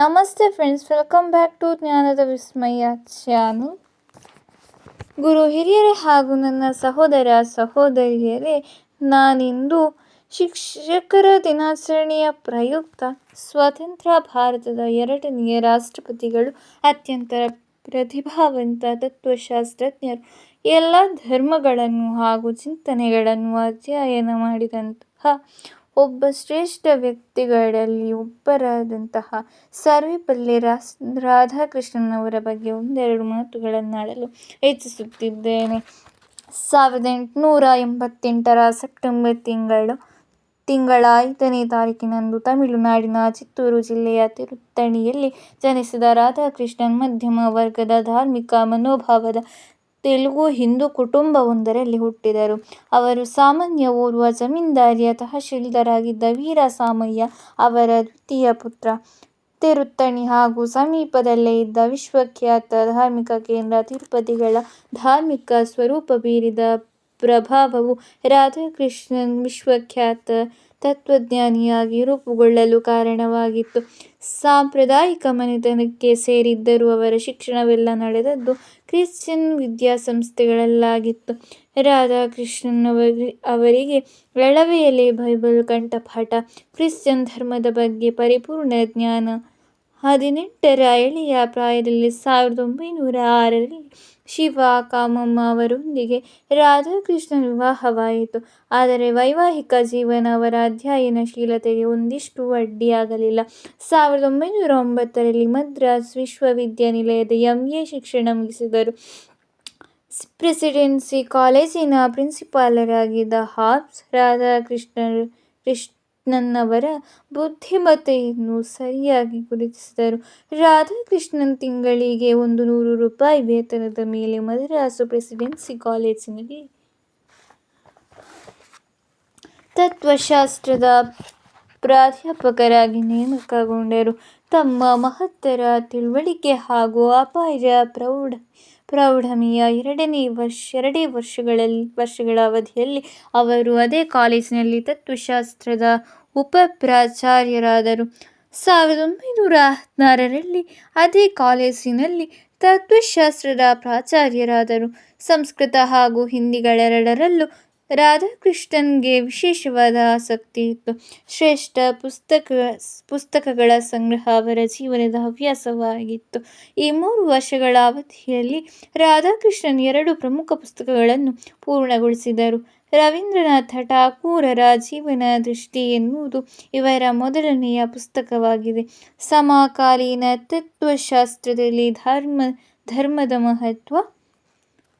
ನಮಸ್ತೆ friends welcome back to ಜ್ಞಾನದ ವಿಸ್ಮಯ channel ಗುರು ಹಿರಿಯರೇ ಹಾಗೂ ನನ್ನ ಸಹೋದರ ಸಹೋದರಿಯರೇ, ನಾನಿಂದು ಶಿಕ್ಷಕರ ದಿನಾಚರಣೆಯ ಪ್ರಯುಕ್ತ ಸ್ವತಂತ್ರ ಭಾರತದ ಎರಡನೆಯ ರಾಷ್ಟ್ರಪತಿಗಳು, ಅತ್ಯಂತ ಪ್ರತಿಭಾವಂತ ತತ್ವಶಾಸ್ತ್ರಜ್ಞರು. ಎಲ್ಲ ಧರ್ಮಗಳನ್ನು ಹಾಗೂ ಚಿಂತನೆಗಳನ್ನು ಅಧ್ಯಯನ ಮಾಡಿದಂತಹ ಒಬ್ಬ ಶ್ರೇಷ್ಠ ವ್ಯಕ್ತಿಗಳಲ್ಲಿ ಒಬ್ಬರಾದಂತಹ ಸರ್ವೇಪಲ್ಲಿ ರಾಸ್ ರಾಧಾಕೃಷ್ಣನ್ ಅವರ ಬಗ್ಗೆ ಒಂದೆರಡು ಮಾತುಗಳನ್ನಾಡಲು ಇಚ್ಛಿಸುತ್ತಿದ್ದೇನೆ. ಸಾವಿರದ ಎಂಟುನೂರ ಎಂಬತ್ತೆಂಟರ ಸೆಪ್ಟೆಂಬರ್ ತಿಂಗಳು ತಿಂಗಳ ಐದನೇ ತಾರೀಕಿನಂದು ತಮಿಳುನಾಡಿನ ಚಿತ್ತೂರು ಜಿಲ್ಲೆಯ ತಿರುತ್ತಣಿಯಲ್ಲಿ ಜನಿಸಿದ ರಾಧಾಕೃಷ್ಣನ್ ಮಧ್ಯಮ ವರ್ಗದ ಧಾರ್ಮಿಕ ಮನೋಭಾವದ ತೆಲುಗು ಹಿಂದೂ ಕುಟುಂಬವೊಂದರಲ್ಲಿ ಹುಟ್ಟಿದರು. ಅವರು ಸಾಮಾನ್ಯ ಓರ್ವ ಜಮೀನ್ದಾರಿಯ ತಹಶೀಲ್ದಾರರಾಗಿದ್ದ ವೀರಸಾಮಯ್ಯ ಅವರ ದ್ವಿತೀಯ ಪುತ್ರ. ತಿರುತ್ತಣಿ ಹಾಗೂ ಸಮೀಪದಲ್ಲೇ ಇದ್ದ ವಿಶ್ವಖ್ಯಾತ ಧಾರ್ಮಿಕ ಕೇಂದ್ರ ತಿರುಪತಿಗಳ ಧಾರ್ಮಿಕ ಸ್ವರೂಪ ಬೀರಿದ ಪ್ರಭಾವವು ರಾಧಾಕೃಷ್ಣನ್ ವಿಶ್ವಖ್ಯಾತ ತತ್ವಜ್ಞಾನಿಯಾಗಿ ರೂಪುಗೊಳ್ಳಲು ಕಾರಣವಾಗಿತ್ತು. ಸಾಂಪ್ರದಾಯಿಕ ಮನೆತನಕ್ಕೆ ಸೇರಿದ್ದರೂ ಅವರ ಶಿಕ್ಷಣವೆಲ್ಲ ನಡೆದದ್ದು ಕ್ರಿಶ್ಚಿಯನ್ ವಿದ್ಯಾಸಂಸ್ಥೆಗಳಲ್ಲಾಗಿತ್ತು. ರಾಧಾಕೃಷ್ಣನ್ ಅವರಿಗೆ ಎಳವೆಯಲ್ಲೇ ಬೈಬಲ್ ಕಂಠಪಾಠ, ಕ್ರಿಶ್ಚಿಯನ್ ಧರ್ಮದ ಬಗ್ಗೆ ಪರಿಪೂರ್ಣ ಜ್ಞಾನ. ಹದಿನೆಂಟರ ಎಳೆಯ ಪ್ರಾಯದಲ್ಲಿ ಸಾವಿರದ ಒಂಬೈನೂರ ಆರರಲ್ಲಿ ಶಿವ, ಕಾಮಮ್ಮ ಅವರೊಂದಿಗೆ ರಾಧಾಕೃಷ್ಣ ವಿವಾಹವಾಯಿತು. ಆದರೆ ವೈವಾಹಿಕ ಜೀವನ ಅವರ ಅಧ್ಯಯನಶೀಲತೆಗೆ ಒಂದಿಷ್ಟು ಅಡ್ಡಿಯಾಗಲಿಲ್ಲ. ಸಾವಿರದ ಒಂಬೈನೂರ ಒಂಬತ್ತರಲ್ಲಿ ಮದ್ರಾಸ್ ವಿಶ್ವವಿದ್ಯಾನಿಲಯದ ಎಂ. ಎ. ಶಿಕ್ಷಣ ಮುಗಿಸಿದರು. ಪ್ರೆಸಿಡೆನ್ಸಿ ಕಾಲೇಜಿನ ಪ್ರಿನ್ಸಿಪಾಲರಾಗಿದ್ದ ಹಾಬ್ಸ್ ರಾಧಾಕೃಷ್ಣನ್ನವರ ಬುದ್ಧಿಮತ್ತೆಯನ್ನು ಸರಿಯಾಗಿ ಗುರುತಿಸಿದರು. ರಾಧಾಕೃಷ್ಣನ್ ತಿಂಗಳಿಗೆ ಒಂದು ನೂರು ರೂಪಾಯಿ ವೇತನದ ಮೇಲೆ ಮದ್ರಾಸು ಪ್ರೆಸಿಡೆನ್ಸಿ ಕಾಲೇಜಿನಲ್ಲಿ ತತ್ವಶಾಸ್ತ್ರದ ಪ್ರಾಧ್ಯಾಪಕರಾಗಿ ನೇಮಕಗೊಂಡರು. ತಮ್ಮ ಮಹತ್ತರ ತಿಳುವಳಿಕೆ ಹಾಗೂ ಅಪಾಯ ಪ್ರೌಢ, ಪ್ರೌಢಮಿಯ ಎರಡನೇ ವರ್ಷ, ಎರಡೇ ವರ್ಷಗಳಲ್ಲಿ, ವರ್ಷಗಳ ಅವಧಿಯಲ್ಲಿ ಅವರು ಅದೇ ಕಾಲೇಜಿನಲ್ಲಿ ತತ್ವಶಾಸ್ತ್ರದ ಉಪಪ್ರಾಚಾರ್ಯರಾದರು. ಸಾವಿರದ ಒಂಬೈನೂರ ಹದಿನಾರರಲ್ಲಿ ಅದೇ ಕಾಲೇಜಿನಲ್ಲಿ ತತ್ವಶಾಸ್ತ್ರದ ಪ್ರಾಚಾರ್ಯರಾದರು. ಸಂಸ್ಕೃತ ಹಾಗೂ ಹಿಂದಿಗಳೆರಡರಲ್ಲೂ ರಾಧಾಕೃಷ್ಣನ್ಗೆ ವಿಶೇಷವಾದ ಆಸಕ್ತಿ ಇತ್ತು. ಶ್ರೇಷ್ಠ ಪುಸ್ತಕ, ಪುಸ್ತಕಗಳ ಸಂಗ್ರಹ ಅವರ ಜೀವನದ ಹವ್ಯಾಸವಾಗಿತ್ತು. ಈ ಮೂರು ವರ್ಷಗಳ ಅವಧಿಯಲ್ಲಿ ರಾಧಾಕೃಷ್ಣನ್ ಎರಡು ಪ್ರಮುಖ ಪುಸ್ತಕಗಳನ್ನು ಪೂರ್ಣಗೊಳಿಸಿದರು. ರವೀಂದ್ರನಾಥ ಠಾಕೂರರ ಜೀವನ ದೃಷ್ಟಿ ಎನ್ನುವುದು ಇವರ ಮೊದಲನೆಯ ಪುಸ್ತಕವಾಗಿದೆ. ಸಮಕಾಲೀನ ತತ್ವಶಾಸ್ತ್ರದಲ್ಲಿ ಧರ್ಮ, ಧರ್ಮದ ಮಹತ್ವ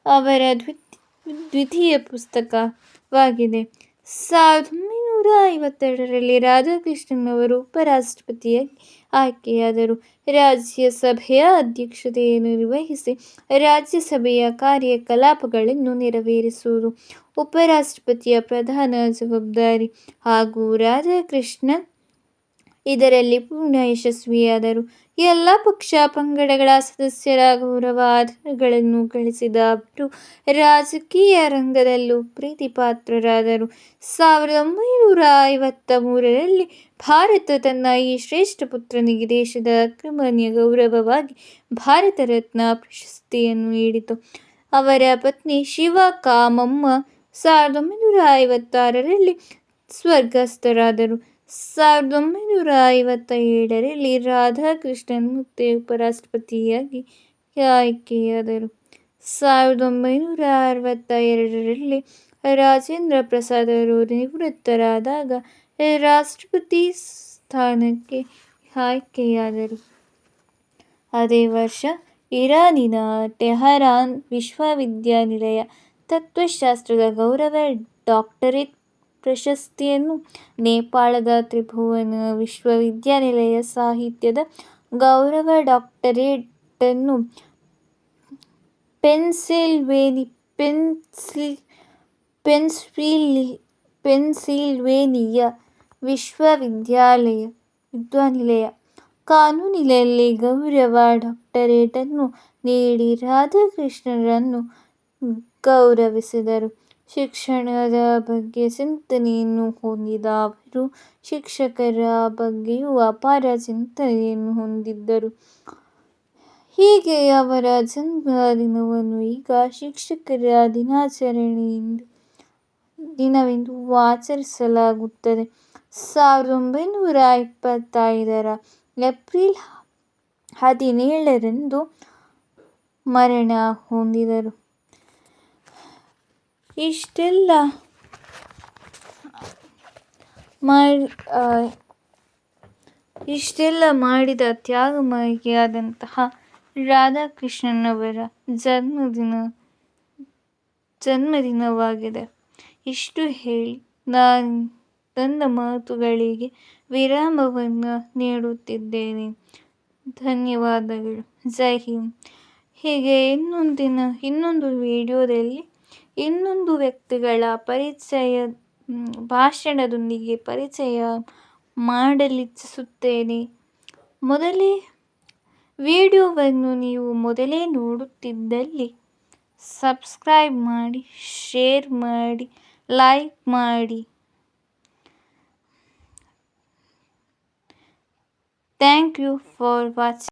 ಅವರ ದ್ವಿತೀಯ ಪುಸ್ತಕವಾಗಿದೆ. ಸಾವಿರದ ಒಂಭೈನೂರ ಐವತ್ತೆರಡರಲ್ಲಿ ರಾಧಾಕೃಷ್ಣನ್ ಉಪರಾಷ್ಟ್ರಪತಿಯಾಗಿ ಆಯ್ಕೆಯಾದರು. ರಾಜ್ಯಸಭೆಯ ಅಧ್ಯಕ್ಷತೆಯನ್ನು ನಿರ್ವಹಿಸಿ ರಾಜ್ಯಸಭೆಯ ಕಾರ್ಯಕಲಾಪಗಳನ್ನು ನೆರವೇರಿಸುವುದು ಉಪರಾಷ್ಟ್ರಪತಿಯ ಪ್ರಧಾನ ಜವಾಬ್ದಾರಿ ಹಾಗೂ ರಾಧಾಕೃಷ್ಣನ್ ಇದರಲ್ಲಿ ಪೂರ್ಣ ಯಶಸ್ವಿಯಾದರು. ಎಲ್ಲ ಪಕ್ಷ ಪಂಗಡಗಳ ಸದಸ್ಯರ ಗೌರವ ಆಧಾರಗಳನ್ನು ಗಳಿಸಿದ ಅವರು ರಾಜಕೀಯ ರಂಗದಲ್ಲೂ ಪ್ರೀತಿಪಾತ್ರರಾದರು. ಸಾವಿರದ ಒಂಬೈನೂರ ಐವತ್ತ ಮೂರರಲ್ಲಿ ಭಾರತ ತನ್ನ ಈ ಶ್ರೇಷ್ಠ ಪುತ್ರನಿಗೆ ದೇಶದ ಅಕ್ರಮಣ್ಯ ಗೌರವವಾಗಿ ಭಾರತ ರತ್ನ ಪ್ರಶಸ್ತಿಯನ್ನು ನೀಡಿತು. ಅವರ ಪತ್ನಿ ಶಿವ ಕಾಮಮ್ಮ ಸಾವಿರದ ಒಂಬೈನೂರ ಐವತ್ತಾರರಲ್ಲಿ ಸ್ವರ್ಗಸ್ಥರಾದರು. ಸಾವಿರದ ಒಂಬೈನೂರ ಐವತ್ತ ಏಳರಲ್ಲಿ ರಾಧಾಕೃಷ್ಣನ್ ಮತ್ತೆ ಉಪರಾಷ್ಟ್ರಪತಿಯಾಗಿ ಆಯ್ಕೆಯಾದರು. ಸಾವಿರದ ಒಂಬೈನೂರ ಅರವತ್ತ ಎರಡರಲ್ಲಿ ರಾಜೇಂದ್ರ ಪ್ರಸಾದರು ನಿವೃತ್ತರಾದಾಗ ರಾಷ್ಟ್ರಪತಿ ಸ್ಥಾನಕ್ಕೆ ಆಯ್ಕೆಯಾದರು. ಅದೇ ವರ್ಷ ಇರಾನಿನ ಟೆಹರಾನ್ ವಿಶ್ವವಿದ್ಯಾನಿಲಯ ತತ್ವಶಾಸ್ತ್ರದ ಗೌರವ ಡಾಕ್ಟರೇಟ್ ಪ್ರಶಸ್ತಿಯನ್ನು, ನೇಪಾಳದ ತ್ರಿಭುವನ ವಿಶ್ವವಿದ್ಯಾನಿಲಯ ಸಾಹಿತ್ಯದ ಗೌರವ ಡಾಕ್ಟರೇಟನ್ನು, ಪೆನ್ಸಿಲ್ವೇನಿಯ ವಿಶ್ವವಿದ್ಯಾಲಯ ವಿದ್ವಾನಿಲಯ ಕಾನೂನಿನಲ್ಲಿ ಗೌರವ ಡಾಕ್ಟರೇಟನ್ನು ನೀಡಿ ರಾಧಾಕೃಷ್ಣರನ್ನು ಗೌರವಿಸಿದರು. ಶಿಕ್ಷಣದ ಬಗ್ಗೆ ಚಿಂತನೆಯನ್ನು ಹೊಂದಿದ ಅವರು, ಶಿಕ್ಷಕರ ಬಗ್ಗೆಯೂ ಅಪಾರ ಚಿಂತನೆಯನ್ನು ಹೊಂದಿದ್ದರು. ಹೀಗೆ ಅವರ ಜನ್ಮ ದಿನವನ್ನು ಈಗ ಶಿಕ್ಷಕರ ದಿನವೆಂದು ಆಚರಿಸಲಾಗುತ್ತದೆ. ಸಾವಿರದ ಒಂಬೈನೂರ ಇಪ್ಪತ್ತೈದರ ಏಪ್ರಿಲ್ ಹದಿನೇಳರಂದು ಮರಣ ಹೊಂದಿದರು. ಇಷ್ಟೆಲ್ಲ ಮಾಡಿ ಇಷ್ಟೆಲ್ಲ ಮಾಡಿದ ತ್ಯಾಗಮಯಿಯಾದಂತಹ ರಾಧಾಕೃಷ್ಣನವರ ಜನ್ಮದಿನ, ಜನ್ಮದಿನವಾಗಿದೆ. ಇಷ್ಟು ಹೇಳಿ ನಾನು ನನ್ನ ಮಾತುಗಳಿಗೆ ವಿರಾಮವನ್ನು ನೀಡುತ್ತಿದ್ದೇನೆ. ಧನ್ಯವಾದಗಳು. ಜೈ ಹಿಂದ್. ಹೀಗೆ ಇನ್ನೊಂದು ವಿಡಿಯೋದಲ್ಲಿ ಇನ್ನೊಂದು ವ್ಯಕ್ತಿಗಳ ಪರಿಚಯ ಭಾಷಣದೊಂದಿಗೆ ಪರಿಚಯ ಮಾಡಲಿಚ್ಛಿಸುತ್ತೇನೆ. ಮೊದಲೇ ವಿಡಿಯೋವನ್ನು ನೀವು ಮೊದಲೇ ನೋಡುತ್ತಿದ್ದಲ್ಲಿ ಸಬ್ಸ್ಕ್ರೈಬ್ ಮಾಡಿ, ಶೇರ್ ಮಾಡಿ, ಲೈಕ್ ಮಾಡಿ. Thank you for watching.